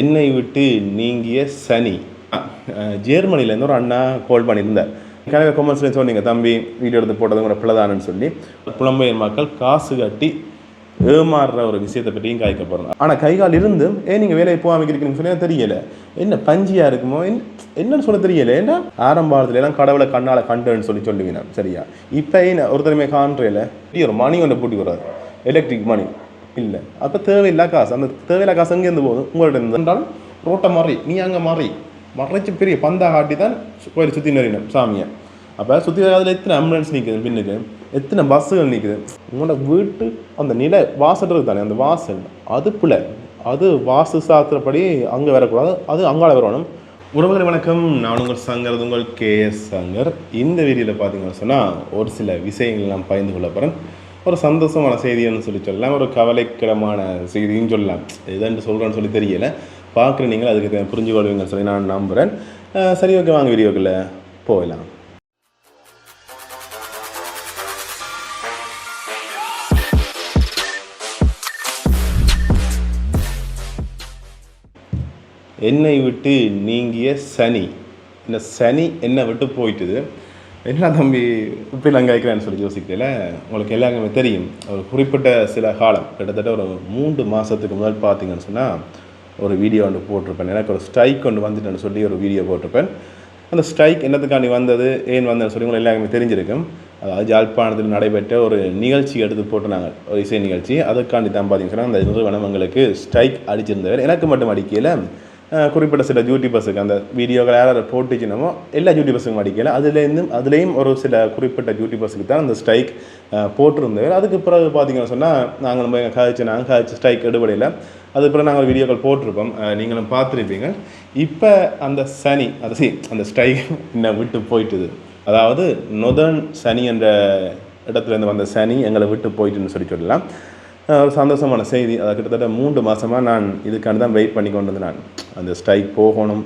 என்னை விட்டு நீங்கிய சனி. ஜெர்மனிலேருந்து ஒரு அண்ணா கால் பண்ணியிருந்தார். கனவே கொமர்ஸ்லேயும் சொன்னீங்க தம்பி வீடியோ எடுத்து போட்டது கூட பிள்ளைதானு சொல்லி. புலம்பெயர் மக்கள் காசு கட்டி ஏமாறுற ஒரு விஷயத்தை பற்றியும் காய்க்க போகிறாங்க ஆனால் கை கால் இருந்தும் ஏன் நீங்கள் வேலையை போகாமல் இருக்கீங்கன்னு சொல்லி தெரியலை. தெரியல என்ன பஞ்சியாக இருக்குமோ என்னன்னு சொல்ல தெரியல. ஏன்னா ஆரம்பத்தில் எல்லாம் கடவுளை கண்ணால் கண்டுன்னு சொல்லி சொல்லுவீங்க சரியா? இப்போ ஒருத்தருமே காண்றையில் ஒரு மணி ஒன்று பூட்டி வர்றாரு எலக்ட்ரிக் மணி. இல்லை அப்போ தேவையில்லா காசு அந்த தேவையில்லா காசு எங்கேருந்து போகுது உங்கள்கிட்ட இருந்து என்றால் ரோட்டை மாறி நீ அங்கே மாறி மறைச்சு பெரிய பந்தா காட்டி தான் கோயில் சுற்றி நெறினோம் சாமியை அப்போ சுற்றி அதில் எத்தனை ஆம்புலன்ஸ் நிற்குது பின்னுக்கு எத்தனை பஸ்ஸுகள் நிற்குது உங்களோட வீட்டு அந்த நில வாசல் தானே அந்த வாசல் அது பிள்ளை அது வாசு சாத்திரப்படி அங்கே வரக்கூடாது அது அங்கால வரணும் உறவுகளை வணக்கம் நான் உங்கள் சங்கர் உங்கள் கே எஸ் சங்கர் இந்த வீடியோவில் பார்த்தீங்கன்னு சொன்னால் ஒரு சில விஷயங்கள் நான் பகிர்ந்து கொள்ள போகிறேன் ஒரு சந்தோஷமான செய்தின்னு சொல்லி சொல்லலாம். ஒரு கவலைக்கிடமான செய்தின்னு சொல்லலாம். எதுன்னு சொல்கிறேன்னு சொல்லி தெரியல. பார்க்குற நீங்கள் அதுக்கு புரிஞ்சு கொள்வீங்கன்னு சொல்லி நான் நம்புகிறேன் சரி ஓகே வாங்க வீடியோக்குள்ளே போகலாம். என்னை விட்டு நீங்கிய சனி. இந்த சனி என்னை விட்டு போயிட்டுது. என்ன தம்பி இப்படிலாம் கேட்குறேன்னு சொல்லி யோசிக்கல? உங்களுக்கு எல்லாருமே தெரியும். ஒரு குறிப்பிட்ட சில காலம் கிட்டத்தட்ட ஒரு மூன்று மாதத்துக்கு முதல் பார்த்தீங்கன்னு சொன்னால் ஒரு வீடியோ ஒன்று போட்டிருப்பேன். எனக்கு ஒரு ஸ்ட்ரைக் ஒன்று வந்துட்டேன்னு சொல்லி ஒரு வீடியோ போட்டிருப்பேன். அந்த ஸ்ட்ரைக் என்னத்துக்காண்டி வந்தது ஏன் வந்ததுன்னு சொல்லி உங்களுக்கு எல்லாருமே தெரிஞ்சிருக்கும். அதாவது ஜாழ்ப்பாணத்தில் நடைபெற்ற ஒரு நிகழ்ச்சி எடுத்து போட்டுனாங்க ஒரு இசை நிகழ்ச்சி. அதுக்காண்டி தான் பார்த்தீங்கன்னா அந்த நிறுவனம் எங்களுக்கு ஸ்ட்ரைக் அடிச்சிருந்தவர் எனக்கு மட்டும் அடிக்கையில் குறிப்பிட்ட சில யூடியூபர்ஸுக்கு அந்த வீடியோக்கள் யார் போட்டுச்சுனமோ எல்லா எல்லா பஸ்ஸுக்கும் அடிக்கல அதுலேருந்து அதுலேயும் ஒரு சில குறிப்பிட்ட யூடியூபர்ஸுக்கு தான் அந்த ஸ்ட்ரைக் போட்டிருந்தவர் அதுக்கு பிறகு பார்த்தீங்கன்னு சொன்னால் நாங்கள் நம்ம கழிச்சு நாங்கள் கழிச்சு ஸ்ட்ரைக் எடுபடையில் அதுக்கப்புறம் பிறகு நாங்கள் வீடியோக்கள் போட்டிருப்போம் நீங்களும் பார்த்துருப்பீங்க இப்போ அந்த சனி அது சி அந்த ஸ்ட்ரைக் என்ன விட்டு போயிட்டுது அதாவது நொதன் சனி என்ற இடத்துலேருந்து வந்த சனி எங்களை விட்டு போயிட்டுன்னு சொல்லி சொல்லலாம் ஒரு சந்தோஷமான செய்தி. அதை கிட்டத்தட்ட மூன்று மாதமாக நான் இதுக்காண்டி தான் வெயிட் பண்ணி கொண்டு வந்து நான். அந்த ஸ்ட்ரைக் போகணும்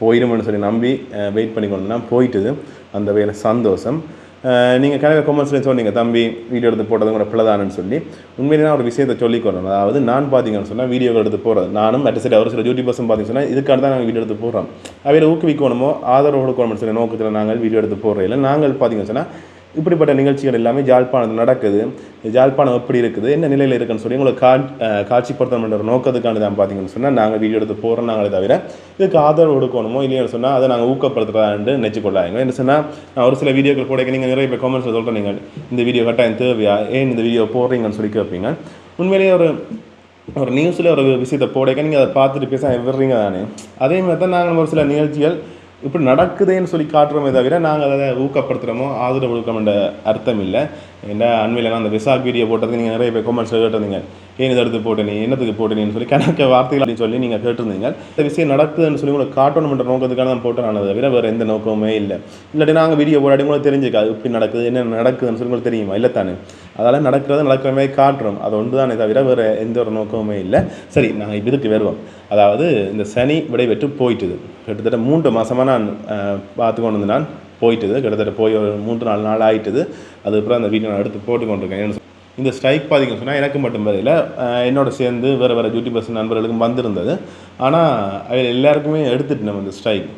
போயிடும்னு சொல்லி நம்பி வெயிட் பண்ணி கொண்டு நான். போயிட்டுது. அந்த வேலை சந்தோஷம். நீங்கள் கனவே கொமர்ஸ்லேயும் சொன்னீங்க தம்பி வீடியோ எடுத்து போட்டது கூட பிள்ளைதானு சொல்லி. உண்மையிலே நான் ஒரு விஷயத்தை சொல்லிக்கொள்ளணும் அதாவது நான் பார்த்தீங்கன்னு சொன்னால் வீடியோ எடுத்து போகிறது நானும் அட் சைடு ஒரு சில யூடியூபர்ஸும் பார்த்தீங்கன்னு சொன்னால் இதுக்காக தான் நாங்கள் வீடியோ எடுத்து போடுறோம். அவையில் ஊக்குவிக்கணுமோ ஆதரவு கொடுக்கணும்னு சொல்லி நோக்கத்தில் நாங்கள் வீடியோ எடுத்து போடுறதில்ல நாங்கள் பார்த்தீங்கன்னு சொன்னால் இப்படிப்பட்ட நிகழ்ச்சிகள் எல்லாமே ஜாழ்ப்பாணம் நடக்குது. ஜாழ்ப்பாணம் எப்படி இருக்குது? என்ன நிலையில் இருக்குன்னு சொல்லி உங்களுக்கு கா அஹ் காட்சிப்படுத்தணுன்ற நோக்கத்துக்காண்டி தான் பார்த்தீங்கன்னு சொன்னால் நாங்கள் வீடியோ எடுத்து போகிறோம் நாங்களே தவிர இதுக்கு ஆதரவு கொடுக்கணுமோ இல்லைன்னு சொன்னால் அதை நாங்கள் ஊக்கப்படுத்துறதான்னு நினச்சிக்கொள்ளாங்க என்ன சொன்னால் நான் ஒரு சில வீடியோக்கள் கூட நீங்கள் நிறைய இப்போ கமெண்ட்ஸில் சொல்கிறேன் நீங்கள் இந்த வீடியோ கட்டாயம் தேவையா? ஏன் இந்த வீடியோ போடுறீங்கன்னு சொல்லி கேட்பீங்க உண்மையிலேயே ஒரு ஒரு நியூஸில் ஒரு விஷயத்தை போடைக்க நீங்கள் அதை பார்த்துட்டு பேச விடுறீங்க தானே. அதே மாதிரி தான் நாங்கள் ஒரு சில நிகழ்ச்சிகள் இப்படி நடக்குதேன்னு சொல்லி காட்டுறோமே தவிர நாங்கள் அதை ஊக்கப்படுத்துகிறோமோ ஆதரவு கொடுக்கணுன்ற அர்த்தம் இல்லை. என்ன அண்மையில் நான் அந்த விசாக் வீடியோ போட்டது நீங்கள் நிறைய பேர் கொமெண்ட்ஸ் கேட்டிருந்தீங்க. ஏன் இதை எடுத்து நீ என்னத்துக்கு போட்டேனேன்னு சொல்லி கணக்க வார்த்தைகள் அப்படின்னு சொல்லி நீங்கள் கேட்டிருந்தீங்க. இந்த விஷயம் நடக்குதுன்னு சொல்லி உங்களுக்கு காட்டணுன்ற நோக்கத்துக்காக தான் போட்டேன் நான் தவிர வேறு எந்த நோக்கமே இல்லை. இல்லாட்டி நாங்கள் வீடியோ போடாடி உங்களுக்கு தெரிஞ்சுக்காது இப்படி நடக்குது என்ன நடக்குதுன்னு சொல்லி உங்களுக்கு தெரியுமா? இல்லை தானே அதெல்லாம் நடக்கிறது நடக்கிற மாதிரி காட்டுறோம் அது ஒன்று தானே தவிர வேறு எந்த ஒரு நோக்கமுமே இல்லை. சரி நாங்கள் இப்போ இதுக்கு வருவோம். அதாவது இந்த சனி விடைபெற்று போயிட்டுது. கிட்டத்தட்ட மூன்று மாதமாக நான் பார்த்து கொண்டு வந்து நான் போயிட்டுது. கிட்டத்தட்ட போய் ஒரு மூன்று நாலு நாள் ஆகிட்டுது அதுக்கப்புறம் அந்த வீடியோ நான் எடுத்து போட்டு கொண்டிருக்கேன். இந்த ஸ்ட்ரைக் பார்த்தீங்கன்னு சொன்னால் எனக்கு மட்டும் வரையில் என்னோட சேர்ந்து வேறு வேறு டியூட்டி பர்சன் நண்பர்களுக்கும் வந்திருந்தது. ஆனால் அதில் எல்லாருக்குமே எடுத்துட்டு நம்ம இந்த ஸ்ட்ரைக்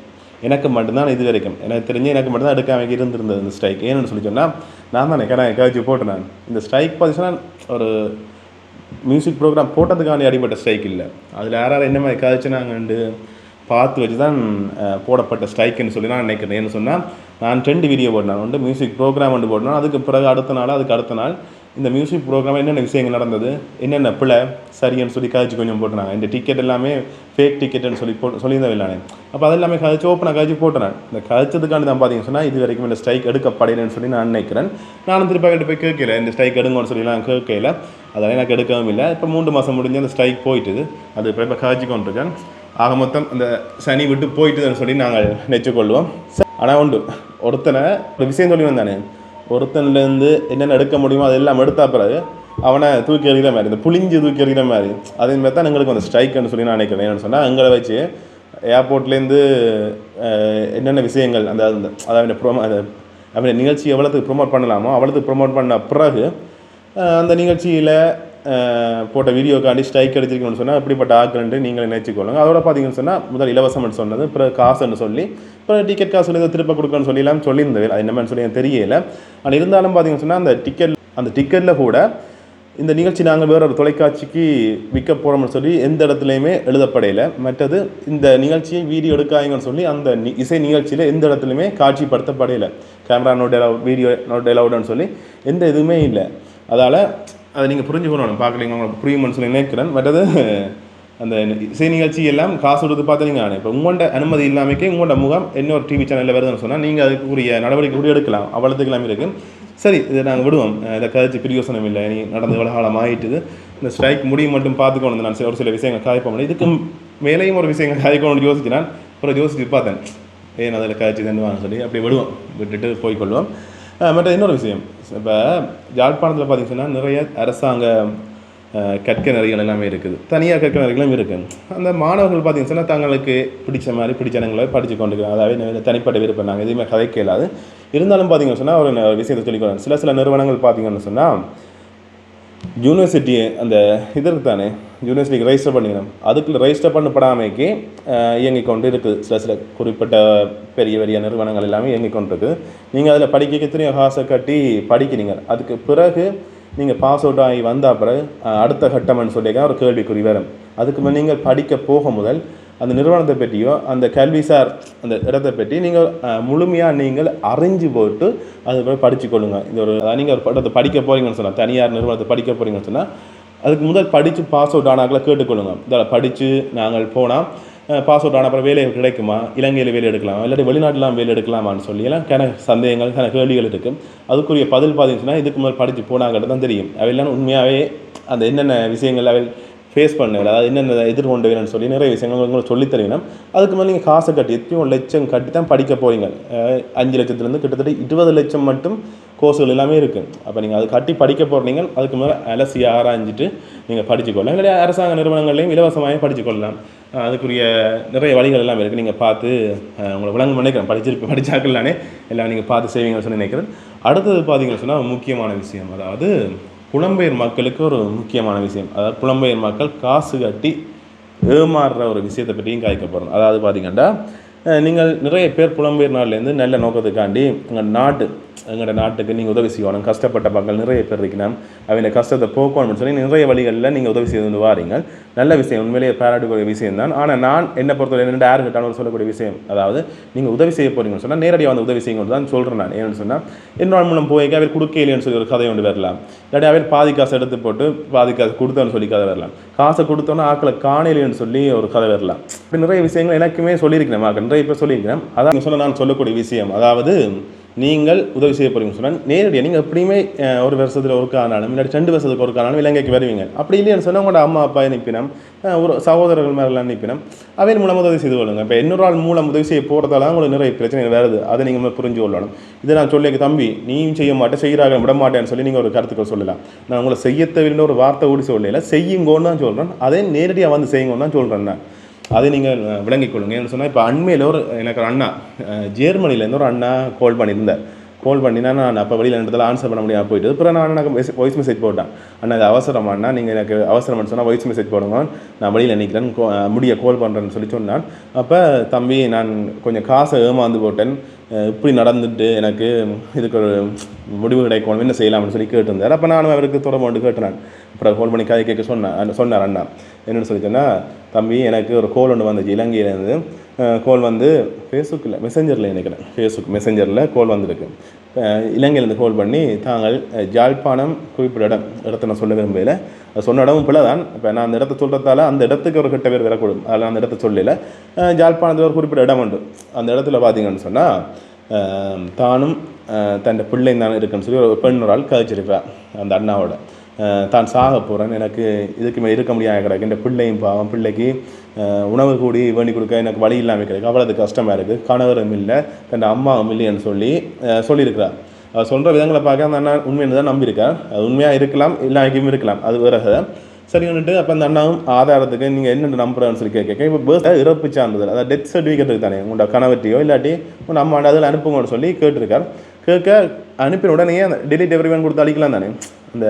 எனக்கு மட்டும்தான் இது வரைக்கும். எனக்கு தெரிஞ்சு எனக்கு மட்டும்தான் எடுக்காமல் இருந்திருந்தது இந்த ஸ்ட்ரைக் ஏன்னு சொல்லி சொன்னால் நான் தானே கடை கழிச்சு நான். இந்த ஸ்ட்ரைக் பார்த்துச்சுன்னா ஒரு மியூசிக் ப்ரோக்ராம் போட்டதுக்காண்டி அடிப்பட்ட ஸ்ட்ரைக் இல்லை. அதில் யார் யார் என்ன மாதிரி கழிச்சுனாங்கண்டு பார்த்து வச்சு தான் போடப்பட்ட ஸ்ட்ரைக்குன்னு சொல்லி நான் நினைக்கிறேன். ஏன்னு சொன்னால் நான் ட்ரெண்ட் வீடியோ போட்டேன் வந்து மியூசிக் ப்ரோக்ராம் வந்து போட்டேன் அதுக்கு பிறகு அடுத்த நாள் அதுக்கு அடுத்த நாள் இந்த மியூசிக் ப்ரோக்ராம் என்னென்ன விஷயங்கள் நடந்தது? என்னென்ன பிள்ளை சரின்னு சொல்லி கழிச்சு கொஞ்சம் போட்டுனாங்க இந்த டிக்கெட் எல்லாமே ஃபேக் டிக்கெட்டுன்னு சொல்லி போட்டு சொல்லியிருந்தேன் நானே அப்போ அது எல்லாமே கழிச்சு ஓப்பனாக கழிச்சு போட்டேன் இந்த கழிச்சதுக்காண்டி தான் பார்த்தீங்கன்னு சொன்னால் இது வரைக்கும் இந்த ஸ்ட்ரைக் எடுக்கப்படையிலன்னு சொல்லி நான் நினைக்கிறேன். நானும் திருப்பி கிட்ட போய் கேட்கல இந்த ஸ்ட்ரைக் எடுங்கன்னு சொல்லி நான் கேட்கல. அதெல்லாம் எனக்கு எடுக்கவும் இல்லை. இப்போ மூன்று மாதம் முடிஞ்சு அந்த ஸ்ட்ரைக் போயிட்டுது. அது இப்போ இப்போ கழிச்சு கொண்டிருக்கேன். ஆக மொத்தம் இந்த சனி விட்டு போயிட்டுதுன்னு சொல்லி நாங்கள் நெச்சுக்கொள்வோம் ஆனால் உண்டு. ஒருத்தனை ஒரு விஷயம் சொல்லி வந்தானே ஒருத்தன்லேருந்து என்னென்ன எடுக்க முடியுமோ அதெல்லாம் எடுத்தா பிறகு அவனை தூக்கி எறிகிற மாதிரி இந்த புளிஞ்சு தூக்கி எறிகிற மாதிரி. அதே மாதிரி தான் எங்களுக்கு அந்த ஸ்ட்ரைக்குன்னு சொல்லி நான் நினைக்கிறேன். சொன்னால் எங்களை வச்சு ஏர்போர்ட்லேருந்து என்னென்ன விஷயங்கள் அந்த அந்த அதாவது ப்ரோமோ அந்த அவன் நிகழ்ச்சி எவ்வளோத்துக்கு ப்ரொமோட் பண்ணலாமோ அவ்வளோத்துக்கு ப்ரொமோட் பண்ண பிறகு அந்த நிகழ்ச்சியில் போட்ட வீடியோக்காண்டி ஸ்ட்ரைக் அடிச்சிருக்கணும்னு சொன்னால் அப்படிப்பட்ட ஆட்கள் நீங்கள் நினைச்சிக்கொள்ளுங்க அதோட பார்த்தீங்கன்னு சொன்னால் முதல் இலவசம்னு சொன்னது பிறகு காசுன்னு சொல்லி அப்புறம் டிக்கெட் காசு சொல்லி திருப்ப கொடுக்கணும்னு சொல்லிலாம் சொல்லியிருந்தது அது என்னமென்னு சொல்லி எனக்கு தெரியல. ஆனால் இருந்தாலும் பார்த்தீங்கன்னு சொன்னால் அந்த டிக்கெட் அந்த டிக்கெட்டில் கூட இந்த நிகழ்ச்சி நாங்கள் வேறு ஒரு தொலைக்காட்சிக்கு விற்க போகிறோம்னு சொல்லி எந்த இடத்துலையுமே எழுதப்படையலை. மற்றது இந்த நிகழ்ச்சியை வீடியோ எடுக்காங்கன்னு சொல்லி அந்த இசை நிகழ்ச்சியில் எந்த இடத்துலையுமே காட்சிப்படுத்தப்படையில. Camera not allowed video not அலவுட்னு சொல்லி எந்த இதுவுமே இல்லை. அதால் அதை நீங்கள் புரிஞ்சுக்கணும் பார்க்கலீங்க உங்களுக்கு புரியுமென்னு சொல்லி நினைக்கிறேன். மற்றது அந்த இசை நிகழ்ச்சி எல்லாம் காசு கொடுத்து பார்த்தீங்க நான். இப்போ உங்கள்கிட்ட அனுமதி இல்லாமக்கே உங்களோட முகம் இன்னொரு டிவி சேனலில் வருதுன்னு சொன்னால் நீங்கள் அதுக்குரிய நடவடிக்கை கூட எடுக்கலாம். அவ்வளோத்துக்கெல்லாம் இருக்குது சரி இதை நாங்கள் விடுவோம். இதை கதைச்சு பிரியோசனம் இல்லை. நீ நடந்து இவ்வளோ காலம் ஆயிட்டுது. இந்த ஸ்ட்ரைக் முடியும் மட்டும் பார்த்துக்கணும் நான் சில ஒரு சில விஷயங்கள் காய்ப்போம் இதுக்கு மேலேயும் ஒரு விஷயங்கள் காய்க்கணும்னு யோசிச்சினான் அப்புறம் யோசிச்சு பார்த்தேன். ஏன் அதில் காய்ச்சி தண்டுவான்னு சொல்லி. அப்படியே விடுவோம். விட்டுட்டு போய்க்கொள்வோம். மற்ற இன்னொரு விஷயம். இப்போ யாழ்ப்பாணத்தில் பார்த்தீங்கன்னா நிறைய அரசாங்க கற்க நிறைகள் எல்லாமே இருக்குது. தனியார் கற்க நிறைகளும் இருக்குது அந்த மாணவர்கள் பார்த்தீங்கன்னு தங்களுக்கு பிடிச்ச மாதிரி பிடிச்சனங்களை படித்து கொண்டுக்கிறாங்க அதாவது தனிப்பட்ட விருப்பம் நாங்கள் எதுவுமே கதைக்க இயலாது இருந்தாலும் பார்த்தீங்கன்னு சொன்னால் ஒரு ந- விஷயத்தை சொல்லிக்கொள்ளணும் சில சில நிறுவனங்கள் பார்த்தீங்கன்னு சொன்னால் யூனிவர்சிட்டி அந்த இதற்கு தானே யூனிவர்சிட்டிக்கு ரெஜிஸ்டர் பண்ணிக்கணும். அதுக்கு ரெஜிஸ்டர் பண்ணப்படாமைக்கு இயங்கிக் கொண்டு இருக்குது சில சில குறிப்பிட்ட பெரிய பெரிய நிறுவனங்கள் எல்லாமே இயங்கிக் கொண்டு இருக்குது நீங்கள் அதில் படிக்க எத்தனையோ காசை கட்டி படிக்கிறீங்க. அதுக்கு பிறகு நீங்கள் பாஸ் அவுட் ஆகி வந்த பிறகு அடுத்த கட்டம்னு சொல்லிக்க ஒரு கேள்விக்குறி வரும். அதுக்கு மேலே நீங்கள் படிக்க போக முதல் அந்த நிறுவனத்தை பற்றியோ அந்த கல்விசார் அந்த இடத்தை பற்றி நீங்கள் முழுமையாக நீங்கள் அறிஞ்சு போட்டு அது படித்து கொள்ளுங்கள் கொள்ளுங்க. இது ஒரு நீங்கள் ஒரு படத்தை படிக்க போகிறீங்கன்னு சொன்னால் தனியார் நிறுவனத்தை படிக்க போறீங்கன்னு சொன்னால் அதுக்கு முதல் படித்து பாஸ் அவுட் ஆனாக்களை கேட்டுக்கொள்ளுங்க. இதில் படித்து நாங்கள் போனால் பாஸ் அவுட் ஆன அப்புறம் வேலை கிடைக்குமா? இலங்கையில் வேலை எடுக்கலாமா இல்லாட்டி வெளிநாட்டிலாம் வேலை எடுக்கலாமான்னு சொல்லி எல்லாம் கன சந்தேகங்கள் கன கேள்விகள் இருக்குது அதுக்குரிய பதில் பார்த்தீங்கன்னா இதுக்கு முதல் படித்து போனாங்கிட்ட தான் தெரியும். அவையெல்லாம் உண்மையாகவே அந்த என்னென்ன விஷயங்கள் அவை ஃபேஸ் பண்ணுங்கள் அதாவது என்னென்ன எதிர்கொண்டு வேணும்னு சொல்லி நிறைய விஷயங்கள் உங்களுக்கு சொல்லித் அதுக்கு மேலே நீங்கள் காசை கட்டி எத்தனையோ லட்சம் கட்டி தான் படிக்க போகிறீங்க அஞ்சு லட்சத்துலேருந்து கிட்டத்தட்ட இருபது லட்சம் மட்டும் கோர்ஸுகள் எல்லாமே இருக்குது அப்போ நீங்கள் அது கட்டி படிக்க போகிறீங்க அதுக்கு மேலே அலசி ஆராய்ஞ்சிட்டு நீங்கள் படிச்சுக்கொள்ளலாம் இல்லை அரசாங்க நிறுவனங்கள்லையும் இலவசமாகவே படிச்சுக்கொள்ளலாம் அதுக்குரிய நிறைய வழிகள் எல்லாம் இருக்குது நீங்கள் பார்த்து உங்களை விளங்க நினைக்கிறேன். படிச்சிருப்ப படிச்சாக்கலானே எல்லாம் நீங்கள் பார்த்து செய்வீங்கன்னு சொல்லி நினைக்கிறேன். அடுத்தது பார்த்தீங்கன்னு சொன்னால் முக்கியமான விஷயம். அதாவது புலம்பெயர் மக்களுக்கு ஒரு முக்கியமான விஷயம். அதாவது புலம்பெயர் மக்கள் காசு கட்டி ஏமாறுற ஒரு விஷயத்தை பற்றியும் காய்க்க போகிறோம் அதாவது பார்த்தீங்கன்னா நீங்கள் நிறைய பேர் புலம்பெயர் நாட்டிலேருந்து நல்ல நோக்கத்துக்காண்டி உங்கள் நாட்டு எங்களோட நாட்டுக்கு நீங்கள் உதவி செய்யணும். கஷ்டப்பட்ட மக்கள் நிறைய பேர் இருக்கிறான் அவங்க கஷ்டத்தை போக்கணும்னு சொல்லி நிறைய வழிகளில் நீங்கள் உதவி செய்து வந்து நல்ல விஷயம் உண்மையிலேயே பாராட்டக்கூடிய விஷயம் தான். ஆனால் நான் என்னை பொறுத்தவரை என்னென்ன யார் சொல்லக்கூடிய விஷயம் அதாவது நீங்கள் உதவி செய்ய போகிறீங்கன்னு சொன்னால் நேரடியாக வந்து உதவி செய்யுங்கன்னு தான் சொல்கிறேன் நான். ஏன்னு சொன்னால் என்னோட மூலம் போய் அவர் கொடுக்கலைன்னு சொல்லி ஒரு கதை ஒன்று வரலாம். இல்லாட்டி அவர் பாதி காசு எடுத்து போட்டு பாதி காசு கொடுத்தோன்னு சொல்லி கதை வரலாம். காசை கொடுத்தோன்னா ஆக்களை காணலையேன்னு சொல்லி ஒரு கதை வரலாம். இப்படி நிறைய விஷயங்கள் எனக்குமே சொல்லியிருக்கிறேன் மக்கள். நிறைய பேர் சொல்லியிருக்கிறேன். அதான் சொன்ன நான் சொல்லக்கூடிய விஷயம். அதாவது நீங்கள் உதவி செய்ய போகிறீங்க சொன்னால் நேரடியாக நீங்கள் எப்படியுமே ஒரு வருஷத்தில் ஒருக்கானாலும் காணாலும் இல்லாட்டி ரெண்டு வருஷத்துக்கு ஒருக்கானாலும் இலங்கைக்கு வருவீங்க. அப்படி இல்லைன்னு சொன்னால் உங்களோட அம்மா அப்பா நிற்பினம் ஒரு சகோதரர்கள் மேலாம் நிற்பினம் அவையில் மூலம் உதவி செய்து கொள்ளுங்க. இப்போ இன்னொரு ஆள் மூலம் உதவி செய்ய போகிறதால உங்களுக்கு நிறைய பிரச்சனைகள் வருது. அதை நீங்கள் புரிஞ்சு கொள்ளணும். இதை நான் சொல்லி தம்பி நீயும் செய்ய மாட்டேன் செய்கிறாங்க விட மாட்டேன்னு சொல்லி நீங்கள் ஒரு கருத்துக்கள் சொல்லலாம். நான் உங்களை செய்ய தவிர ஒரு வார்த்தை கூடி சொல்லல. செய்யுங்கன்னு தான் சொல்கிறேன் அதே நேரடியாக வந்து செய்யுங்கன்னு தான் சொல்கிறேன் நான். அதை நீங்கள் விளங்கிக் கொள்ளுங்க. சொன்னால் இப்போ அண்மையில் ஒரு எனக்கு ஒரு அண்ணா ஜேர்மனிலேருந்து ஜெர்மனிலேருந்து ஒரு அண்ணா கால் பண்ணியிருந்தார். கால் பண்ணினா நான் அப்போ வெளியில் இடத்துல ஆன்சர் பண்ண முடியாமல் போயிட்டு அப்புறம் நான் எனக்கு வாய்ஸ் மெசேஜ் போட்டேன். அண்ணா இது அவசரம் அண்ணா நீங்கள் எனக்கு அவசரம்னு சொன்னால் வாய்ஸ் மெசேஜ் போடுங்க. நான் வெளியில் நிற்கிறேன் கோ- முடிய கால் பண்ணுறேன்னு சொல்லி சொன்னான். அப்போ தம்பி நான் கொஞ்சம் காசை ஏமாந்து போட்டேன். இப்படி நடந்துட்டு எனக்கு இதுக்கு ஒரு முடிவு கிடைக்கணும் என்ன செய்யலாம்னு சொல்லி கேட்டிருந்தார். அப்போ நானும் அவருக்கு தொடர்பு கொண்டு அப்புறம் ஃபோன் பண்ணி கதை கேட்க சொன்னேன் சொன்னார் அண்ணா. என்னென்னு சொல்லி சொன்னால் தம்பி எனக்கு ஒரு கோல் ஒன்று வந்துச்சு இலங்கையிலேருந்து கோல் வந்து ஃபேஸ்புக்கில் மெசஞ்சரில் நினைக்கிறேன் ஃபேஸ்புக் மெசஞ்சரில் கோல் வந்திருக்கு. இலங்கையிலேருந்து கோல் பண்ணி தாங்கள் ஜாழ்ப்பாணம் குறிப்பிட்ட இடம் இடத்த நான் சொல்ல விரும்பல. சொன்ன இடமும் பிள்ளை தான் இப்போ நான் அந்த இடத்த சொல்கிறதால அந்த இடத்துக்கு ஒரு கெட்ட பேர் வரக்கூடும். அதில் அந்த இடத்த சொல்லல. ஜாழ்ப்பாணத்தில் ஒரு குறிப்பிட்ட இடம் உண்டு. அந்த இடத்துல பார்த்தீங்கன்னு சொன்னால் தானும் தன் பிள்ளை தான் இருக்குன்னு சொல்லி ஒரு பெண் ஒரு ஆள் கதைச்சிருக்கிறார் அந்த அண்ணாவோட. தான் சாக போகிறேன் எனக்கு இதுக்கு மேலே இருக்க முடியாத கிடக்கு. இந்த பிள்ளையும் பாவம் பிள்ளைக்கு உணவு கூடி வேண்டி கொடுக்க எனக்கு வழி இல்லாமல் கிடையாது அவ்வளோ அது கஷ்டமாக இருக்குது கணவரும் இல்லை தன் அம்மாவும் இல்லைன்னு சொல்லி சொல்லியிருக்கிறார் சொல்கிற விதங்களை பார்க்க அந்த அண்ணா உண்மைன்னு தான் நம்பியிருக்கேன் அது உண்மையாக இருக்கலாம் இல்லாமைக்கும் இருக்கலாம். அது வேற சரி வந்துட்டு அப்போ அந்த அண்ணாவும் ஆதாரத்துக்கு நீங்கள் என்ன நம்புறேன்னு சொல்லி கேட்க இப்போ பேர்த் இறப்பு சான்றிதழ் அதாவது டெத் சர்டிஃபிகேட் தானே உங்களோட கணவர்ட்டியோ இல்லாட்டி உங்கள் அம்மா அதில் அனுப்புங்கன்னு சொல்லி கேட்டிருக்கார். கேட்க அனுப்பின உடனே அந்த டெலிட் எவ்ரிவன் கொடுத்து அழிக்கலாம் தானே? அந்த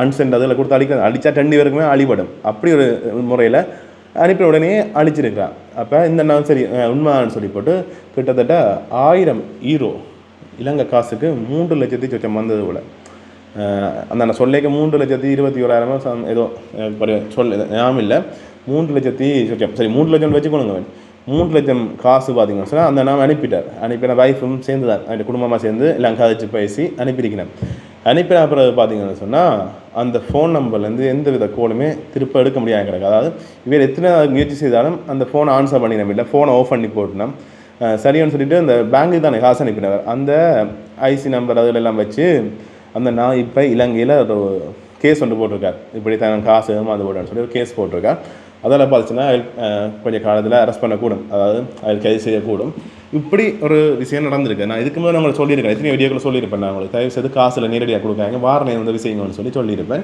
அன்சென்ட் அதில் கொடுத்து அழிக்கலாம். அடித்தா ரெண்டு பேருக்குமே அழிபடும். அப்படி ஒரு முறையில் அனுப்பின உடனே அழிச்சிருக்கிறான் அப்போ இந்த நான் சரி உண்மைன்னு சொல்லி போட்டு கிட்டத்தட்ட ஆயிரம் ஈரோ இலங்கை காசுக்கு மூன்று லட்சத்தி சொச்சம் வந்தது போல். அந்த நான் சொல்லிக்க மூன்று லட்சத்தி இருபத்தி ஓராயிரமா சம் ஏதோ எனக்கு சொல் ஞாபகம் இல்லை. மூன்று லட்சத்தி சொச்சம் சரி மூன்று லட்சம் வச்சுக்கணுங்க மூன்று லட்சம் காசு பார்த்தீங்கன்னு சொன்னால் அந்த நாம் அனுப்பிட்டார். அனுப்பின வைஃபும் சேர்ந்து தான் அந்த குடும்பமாக சேர்ந்து எல்லாம் கதைச்சு பேசி அனுப்பியிருக்கிறேன். அனுப்பின பிறகு பார்த்தீங்கன்னு சொன்னால் அந்த ஃபோன் நம்பர்லேருந்து எந்த வித கோலுமே திருப்ப எடுக்க முடியாது கிடக்கு. அதாவது இவர் எத்தனை முயற்சி செய்தாலும் அந்த ஃபோனை ஆன்சர் பண்ணினோம் இல்லை ஃபோனை ஆஃப் பண்ணி போட்டுனோம் அஹ் சரின்னு சொல்லிட்டு அந்த பேங்க்கு தானே காசு அனுப்பினவர். அந்த ஐசி நம்பர் அதில் எல்லாம் வச்சு அந்த நான் இப்போ இலங்கையில் ஒரு கேஸ் ஒன்று போட்டிருக்கார். இப்படி தான் காசு ஏமாந்து போட்டேன்னு சொல்லி ஒரு கேஸ் போட்டிருக்கார். அதெல்லாம் பார்த்துச்சுன்னா கொஞ்சம் காலத்தில் அரெஸ்ட் பண்ணக்கூடும். அதாவது அதில் கைது செய்யக்கூடும். இப்படி ஒரு விஷயம் நடந்திருக்கு. நான் இதுக்கு முன்னாடி உங்களுக்கு சொல்லியிருக்கேன். எத்தனை வீடியோக்கள் சொல்லியிருப்பேன் நான் உங்களுக்கு. தயவு செய்து காசில் நேரடியாக கொடுக்காங்க வாரணை வந்து விஷயங்கள்னு சொல்லி சொல்லியிருப்பேன்.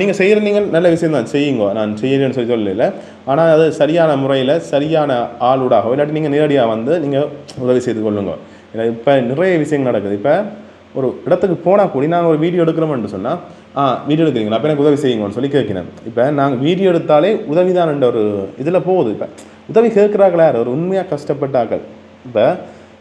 நீங்கள் செய்கிற நீங்கள் நல்ல விஷயம் தான். செய்யுங்க. நான் செய்யறேன்னு சொல்லி சொல்லல. ஆனால் அது சரியான முறையில் சரியான ஆளுடாக இல்லாட்டி நீங்கள் நேரடியாக வந்து நீங்கள் உதவி செய்து கொள்ளுங்க. ஏன்னா இப்போ நிறைய விஷயங்கள் நடக்குது. இப்போ ஒரு இடத்துக்கு போனால் கூடி நாங்கள் ஒரு வீடியோ எடுக்கிறோம்னு சொன்னால் ஆ வீடியோ எடுக்கிறீங்களா? அப்போ எனக்கு உதவி செய்யுங்கன்னு சொல்லி கேட்கிறேன். இப்போ நாங்கள் வீடியோ எடுத்தாலே உதவிதான்ன்ற ஒரு இதில் போகுது. இப்போ உதவி கேட்குறாங்களா ஒரு உண்மையாக கஷ்டப்பட்டாக்கள் இப்போ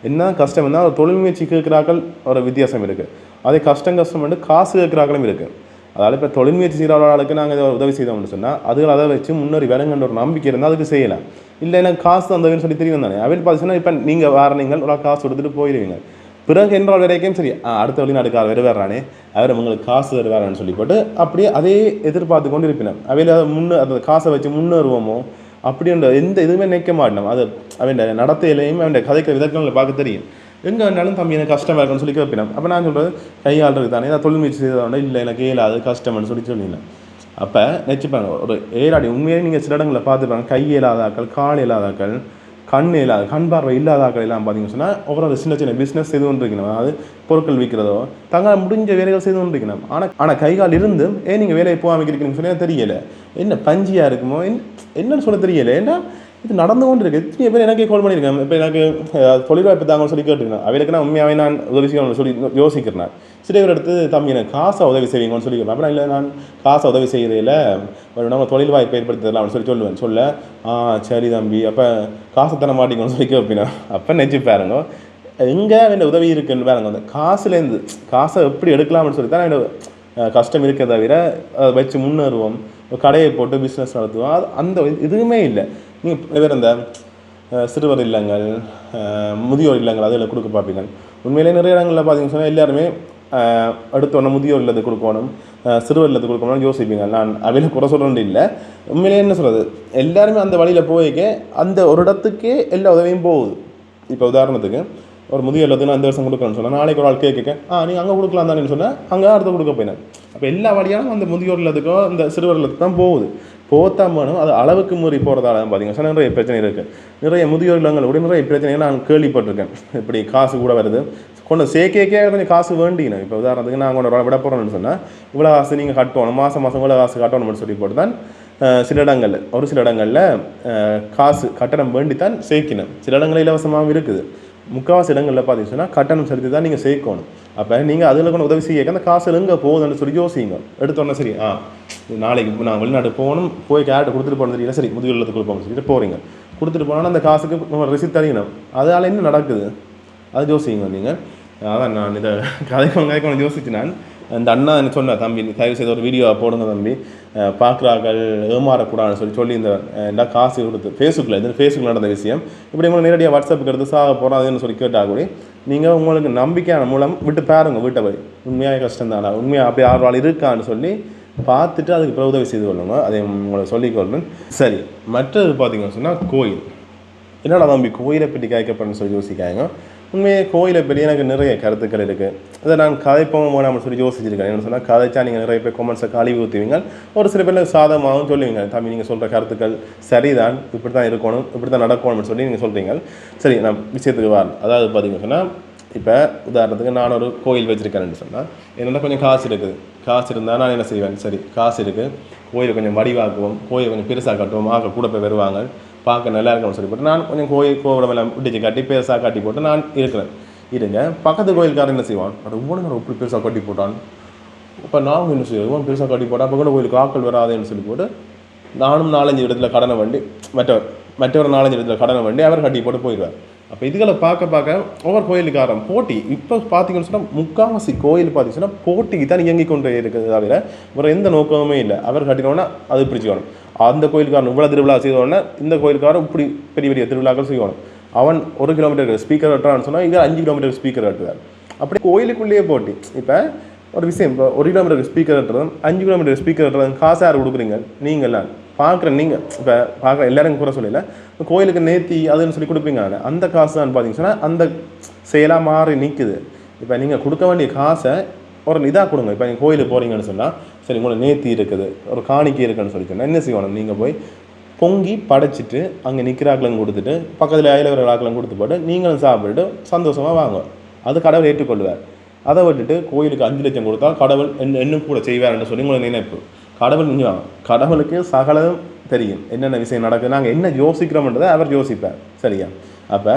என்ன கஷ்டம்னா ஒரு தொழில் முயற்சி கேட்குறாக்கள் ஒரு வித்தியாசம் இருக்குது அதே கஷ்டம் கஷ்டம் வந்து காசு கேட்குறாக்களும் இருக்குது அதாவது இப்போ தொழில் முயற்சி செய்கிறவர்களுக்கு நாங்கள் இதை உதவி செய்தோம்னு சொன்னால் அதுகள் அதை வச்சு முன்னேறி வேணுங்கன்ற ஒரு நம்பிக்கை இருந்தால் அதுக்கு செய்யலாம். இல்லை எனக்கு காசு தந்தவன்னு சொல்லி தெரியும் தானே அவன் பார்த்தீங்கன்னா இப்போ நீங்கள் வேறு நீங்கள் ஒரு காசு கொடுத்துட்டு போயிடுவீங்க பிறகு என்றால் வரைக்கும் சரி ஆ, அடுத்த வெளிநாட்டுக்கார வேறு வேறானே அவர் உங்களுக்கு காசு தருவாரான்னு சொல்லி போட்டு அப்படியே அதே எதிர்பார்த்து கொண்டு இருப்பினேன் அவையில் அதை முன்னே அந்த காசை வச்சு முன்னேறுவோமோ அப்படின்ற எந்த இதுவுமே நினைக்க மாட்டோம். அது அவன் நடத்தையிலையும் அவன் கதைக்கிற விதங்களில் பார்க்க தெரியும். எங்கே வேணாலும் தம்பி எனக்கு கஷ்டமாக இருக்குன்னு சொல்லி கேட்பினோம் அப்போ நான் சொல்கிறது கையாளுறது தானே. ஏதாவது தொழில் முயற்சி செய்தோட இல்லை எனக்கு இயலாது கஷ்டம்னு சொல்லி சொல்லிடலாம் அப்போ நினச்சிப்பாங்க ஒரு ஏழாடி உண்மையிலேயே நீங்கள் சில இடங்களில் பார்த்துப்பாங்க கை இயலாதாக்கள் கால் இயலாதாக்கள் கண் இல்லாத கண் பார்வை இல்லாதாக்கள் எல்லாம் பார்த்தீங்கன்னு சொன்னால் ஒவ்வொரு சின்ன சின்ன பிஸ்னஸ் செய்து கொண்டிருக்கணும். அதாவது பொருட்கள் விற்கிறதோ தங்களால் முடிஞ்ச வேலைகள் செய்து கொண்டிருக்கணும். ஆனால் ஆனால் கை கால் இருந்தும் ஏன் நீங்கள் வேலையை போகாமல் இருக்கீங்கன்னு சொன்னால் தெரியலை. என்ன பஞ்சியாக இருக்குமோ? என்னன்னு சொல்ல தெரியலை. ஏன்னா இது நடந்து கொண்டு இருக்குது எத்தனை பேர் எனக்கே கால் பண்ணியிருக்கேன் இப்போ எனக்கு தொழில் வாய்ப்பு தாங்கன்னு சொல்லி கேட்டுருக்கேன். அவளுக்கு நான் உண்மையாகவே நான் உதவி செய்யணும்னு சொல்லி யோசிக்கிறேன் சில பேர் எடுத்து தம்பி எனக்கு காசை உதவி செய்வீங்கன்னு சொல்லி அப்புறம் இல்லை நான் காசை உதவி செய்கிறதில்ல நம்ம தொழில் வாய்ப்பு ஏற்படுத்தி தரலாம்னு சொல்லி சொல்லுவேன். சொல்ல ஆ சரி தம்பி. அப்போ காசை தர மாட்டீங்கன்னு சொல்லி கேட்பீங்க அப்போ நெஞ்சு பாருங்க. எங்கே வேண்ட உதவி இருக்குன்னு பாருங்க. அந்த காசுலேருந்து காசை எப்படி எடுக்கலாம்னு சொல்லி தான் என்னோட கஷ்டம் இருக்க தவிர அதை வச்சு முன்னேறுவோம். கடையை போட்டு பிஸ்னஸ் நடத்துவோம். அது அந்த இதுவுமே இல்லை. நீங்கள் வேறு இந்த சிறுவர் இல்லங்கள் முதியோர் இல்லங்கள் அதில் கொடுக்க பார்ப்பீங்க உண்மையிலே நிறைய இடங்களில் பார்த்தீங்கன்னு சொன்னால் எல்லாருமே அடுத்தவொடனே முதியோர் இல்லத்துக்கு கொடுக்கணும் சிறுவர் இல்லத்துக்கு கொடுக்கணும்னு யோசிப்பீங்க. நான் அவையில் குறை சொல்கிறேன் இல்லை. உண்மையிலே என்ன சொல்கிறது எல்லாருமே அந்த வழியில் போய்க்க அந்த ஒரு இடத்துக்கே எல்லா உதவியும் போகுது. இப்போ உதாரணத்துக்கு ஒரு முதியோர் இல்லத்துக்கு அந்த வருஷம் கொடுக்கணும்னு சொன்னால் நாளைக்கு ஒரு ஆள் கேட்க ஆ நீ அங்கே கொடுக்கலாம் தானேன்னு சொன்னால் அங்கே அடுத்து கொடுக்க போயினார். அப்போ எல்லா வழியாலும் அந்த முதியோர் இல்லத்துக்கோ அந்த சிறுவர் இல்லத்துக்கு தான் போகுது. போத்தான் வேணும் அது அளவுக்கு மீறி போகிறதால தான் பார்த்தீங்கன்னா சொன்னா நிறைய பிரச்சனை இருக்குது நிறைய முதியோர் இல்லங்கள் நிறைய பிரச்சனைகள் நான் கேள்விப்பட்டிருக்கேன். இப்படி காசு கூட வருது. கொண்டு சேர்க்கே கொஞ்சம் காசு வேண்டிக்கணும் இப்போ உதாரணத்துக்கு நான் கொண்டு விட போகிறோம்னு சொன்னால் இவ்வளோ காசு நீங்கள் கட்டணும். மாதம் மாதம் இவ்வளோ காசு கட்டணும்னு சொல்லி போட்டு தான் சில இடங்களில் ஒரு சில இடங்களில் காசு கட்டணம் வேண்டித்தான் சேர்க்கணும் சில இடங்களில் இலவசமாகவும் இருக்குது. முக்கால்வாசி இடங்களில் பார்த்தீங்கன்னு சொன்னால் கட்டணம் செலுத்தி தான் நீங்கள் சேர்க்கணும். அப்போ நீங்கள் அதில் கொண்டு உதவி செய்ய அந்த காசு எங்கே போகுதுன்னு சொல்லி யோசிங்க. எடுத்தோன்னே சரி ஆ நாளைக்கு இப்போ நான் வெளிநாட்டு போகணும் போய் கேட்டு கொடுத்துட்டு போகணும் தெரியல சரி முதுகு இல்லத்துக்கு கொடுப்போம்னு சொல்லிட்டு போகிறீங்க கொடுத்துட்டு போனால் அந்த காசுக்கு நம்ம ரிசிப்ட் தரணும் அதனால் என்ன நடக்குது? அது யோசிங்க நீங்கள் அதான் நான் இதை கதைக்கு கதைக்கு யோசிச்சு நான். அந்த அண்ணா எனக்கு சொன்னார் தம்பி தயவு செய்து ஒரு வீடியோ போடுங்க தம்பி. பார்க்குறாக்கள் ஏமாறக்கூடாதுன்னு சொல்லி சொல்லி இந்த என்ன காசு கொடுத்து ஃபேஸ்புக்கில் இது ஃபேஸ்புக்கில் நடந்த விஷயம். இப்படி உங்களுக்கு நேரடியாக வாட்ஸ்அப்புக்கு எடுத்து சாக போகிறோம் அதுன்னு சொல்லி கேட்டால் கூட நீங்கள் உங்களுக்கு நம்பிக்கையான மூலம் விட்டு பாருங்க வீட்டை போய். உண்மையாக கஷ்டம் தானா உண்மையாக அப்படி ஆர்வம் இருக்கான்னு சொல்லி பார்த்துட்டு அதுக்கு பிறகு உதவி செய்து கொள்ளுங்க. அதை உங்களை சொல்லிக்கொள்றேன் சரி மற்றது பார்த்தீங்கன்னு சொன்னால் கோயில். என்னடா தம்பி கோயிலை பற்றி கேட்கப்படுன்னு சொல்லி யோசிக்காங்க உண்மையே கோயிலை பற்றி எனக்கு நிறைய கருத்துக்கள் இருக்குது அதை நான் கதைப்போம் வேணாம்னு சொல்லி யோசிச்சிருக்கேன் என்ன சொன்னால் கதைச்சா நீங்கள் நிறைய பேர் கொமெண்ட்ஸை கழிவு ஊற்றுவீங்க ஒரு சில பேர் சாதமாகவும் சொல்லுவீங்க. தம்பி நீங்கள் சொல்கிற கருத்துக்கள் சரிதான் இப்படி தான் இருக்கணும் இப்படி தான் நடக்கணும்னு சொல்லி நீங்கள் சொல்கிறீங்க சரி நான் விஷயத்துக்கு வரேன். அதாவது பார்த்தீங்கன்னு சொன்னால் இப்போ உதாரணத்துக்கு நான் ஒரு கோயில் வச்சுருக்கேன்னு சொன்னால் என்னென்னா கொஞ்சம் காசு இருக்குது. காசு இருந்தால் நான் என்ன செய்வேன்? சரி காசு இருக்குது கோயிலை கொஞ்சம் வடிவாக்குவோம். கோயிலை கொஞ்சம் பெருசாக கட்டுவோம். ஆக்க கூட போய் வருவாங்க. பார்க்க நல்லா இருக்கணும்னு சொல்லி போட்டு நான் கொஞ்சம் கோயில் கோபுரம் எல்லாம் விட்டுச்சு காட்டி பெருசாக காட்டி போட்டு நான் இருக்கிறேன். இருங்க. பக்கத்து கோயில்காரன் என்ன செய்வான்? அது ஒவ்வொன்று இப்படி பெருசாக கட்டி போட்டான்? இப்போ நானும் என்ன செய்வோம் பெருசாக கட்டி போட்டால் பக்கத்து கோயிலுக்கு ஆக்கள் வராதுன்னு சொல்லி போட்டு நானும் நாலஞ்சு இடத்துல கடனை வண்டி மற்றவர் மற்றவர் நாலஞ்சு இடத்துல கடனை வண்டி அவர் கட்டி போட்டு போயிடுவார். அப்போ இதுகளை பார்க்க பார்க்க ஒவ்வொரு கோயிலுக்காரன் போட்டி இப்போ பார்த்தீங்கன்னு சொன்னால் முக்காவாசி கோயில் பார்த்தீங்கன்னா போட்டிக்கு தான் இயங்கி கொண்டு இருக்கிறது தவிர வேறு எந்த நோக்கமுமே இல்லை. அவர் கட்டினோன்னா அது பிடிச்சிக்கணும். அந்த கோயிலுக்காரன் இவ்வளோ திருவிழா செய்தோடனே இந்த கோயிலுக்காரன் இப்படி பெரிய பெரிய திருவிழாக்கள் செய்யணும் அவன் ஒரு கிலோமீட்டர் ஸ்பீக்கர் கட்டுறான்னு சொன்னால் இங்கே அஞ்சு கிலோமீட்டர் ஸ்பீக்கர் வெட்டுவார் அப்படி கோயிலுக்குள்ளேயே போட்டி. இப்போ ஒரு விஷயம் இப்போ ஒரு கிலோமீட்டர் ஸ்பீக்கர் வெட்டுறதும் அஞ்சு கிலோமீட்டர் ஸ்பீக்கர் வெட்டுறதும் காசு யார் கொடுக்குறீங்க? நீங்கள்லாம் பார்க்குற நீங்கள் இப்போ பார்க்குற எல்லாரும் கூட சொல்லல. கோயிலுக்கு நேர்த்தி அதுன்னு சொல்லி கொடுப்பீங்க அந்த காசு தான் பார்த்தீங்கன்னு சொன்னால் அந்த செயலாக மாறி நிற்குது இப்போ நீங்கள் கொடுக்க வேண்டிய காசை ஒரு இதாக கொடுங்க. இப்போ நீங்கள் கோயிலுக்கு போகிறீங்கன்னு சொன்னால் சரி உங்களை நேத்தி இருக்குது ஒரு காணிக்கை இருக்குன்னு சொல்லி சொன்னால் என்ன செய்யணும் நீங்கள் போய் பொங்கி படைச்சிட்டு அங்கே நிற்கிறாக்களும் கொடுத்துட்டு பக்கத்தில் அயலவர்களாக்களும் கொடுத்து போட்டு நீங்களும் சாப்பிட்டுட்டு சந்தோஷமாக வாங்க. அது கடவுள் ஏற்றுக்கொள்வார். அதை விட்டுட்டு கோயிலுக்கு அஞ்சு லட்சம் கொடுத்தா கடவுள் என்ன இன்னும் கூட செய்வார்னு சொல்லி உங்களை நினைப்பு. கடவுள் நீங்கள் கடவுளுக்கு சகலம் தெரியும். என்னென்ன விஷயம் நடக்குது நாங்கள் என்ன யோசிக்கிறோம்ன்றதை அவர் யோசிப்பார். சரியா? அப்போ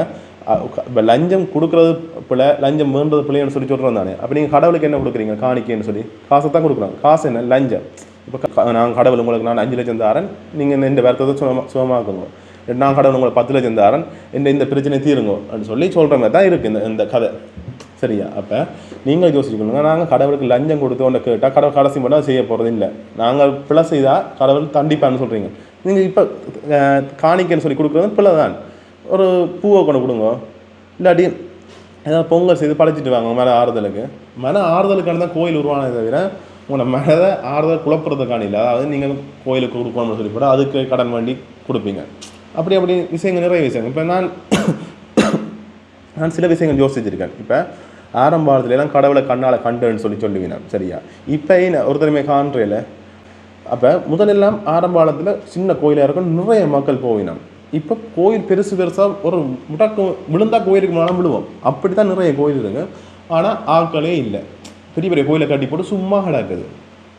இப்போ லஞ்சம் கொடுக்குறது பிள்ளை லஞ்சம் வேண்டது பிள்ளைன்னு சொல்லி சொல்கிறோம் தானே. அப்போ நீங்கள் கடவுளுக்கு என்ன கொடுக்குறீங்க? காணிக்கைன்னு சொல்லி. காசை தான் கொடுக்குறோம் காசு என்ன? லஞ்சம். இப்போ நான் கடவுள் உங்களுக்கு நான் அஞ்சு லட்சம் தாரன் நீங்கள் இந்த வருத்தத்தை சுகமாக சுகமாக்குங்க நான் கடவுள் உங்களுக்கு பத்து லட்சம் தாரன் இந்த இந்த பிரச்சனை தீருங்க. அப்படின்னு சொல்லி சொல்கிற மாதிரி தான் இருக்குது இந்த இந்த கதை. சரியா? அப்போ நீங்கள் யோசிச்சுக்கணுங்க நாங்கள் கடவுளுக்கு லஞ்சம் கொடுத்து உன்னை கேட்டால் கடவுள் கடைசி மட்டும் செய்ய போகிறது இல்லை. நாங்கள் பிள்ளை செய்தால் கடவுள் தண்டிப்பான்னு சொல்கிறீங்க நீங்கள் இப்போ காணிக்கைன்னு சொல்லி கொடுக்குறது பிள்ளை தான் ஒரு பூவை கொண்டு கொடுங்க. இல்லாட்டி ஏதாவது பொங்கல் செய்து படைச்சிட்டு வாங்க மன ஆறுதலுக்கு. மன ஆறுதலுக்கான தான் கோயில் உருவானதை தவிர உங்களை மனதை ஆறுதல் குழப்பறதுக்கான இல்லை. அதாவது நீங்கள் கோயிலுக்கு கொடுக்கணும்னு சொல்லி போட அதுக்கு கடன் வேண்டி கொடுப்பீங்க. அப்படி அப்படி விஷயங்கள் நிறைய விஷயங்கள். இப்போ நான் நான் சில விஷயங்கள் யோசிச்சிருக்கேன். இப்போ ஆரம்பாளத்துலாம் கடவுளை கண்ணால் கண்டுன்னு சொல்லி சொல்லுவீங்க. சரியா? இப்போ ஒருத்தருமே காண்றையில் அப்போ முதலெல்லாம் ஆரம்பாளத்தில் சின்ன கோயிலாக இருக்கும் நிறைய மக்கள் போவினான் இப்போ கோயில் பெருசு பெருசாக ஒரு முடக்கு விழுந்தா கோயிலுக்கு முன்னாடி விழுவோம். அப்படி தான் நிறைய கோயில் இருக்கு ஆனால் ஆட்களே இல்லை. பெரிய பெரிய கோயிலை கட்டி போட்டு சும்மா கிடக்குது.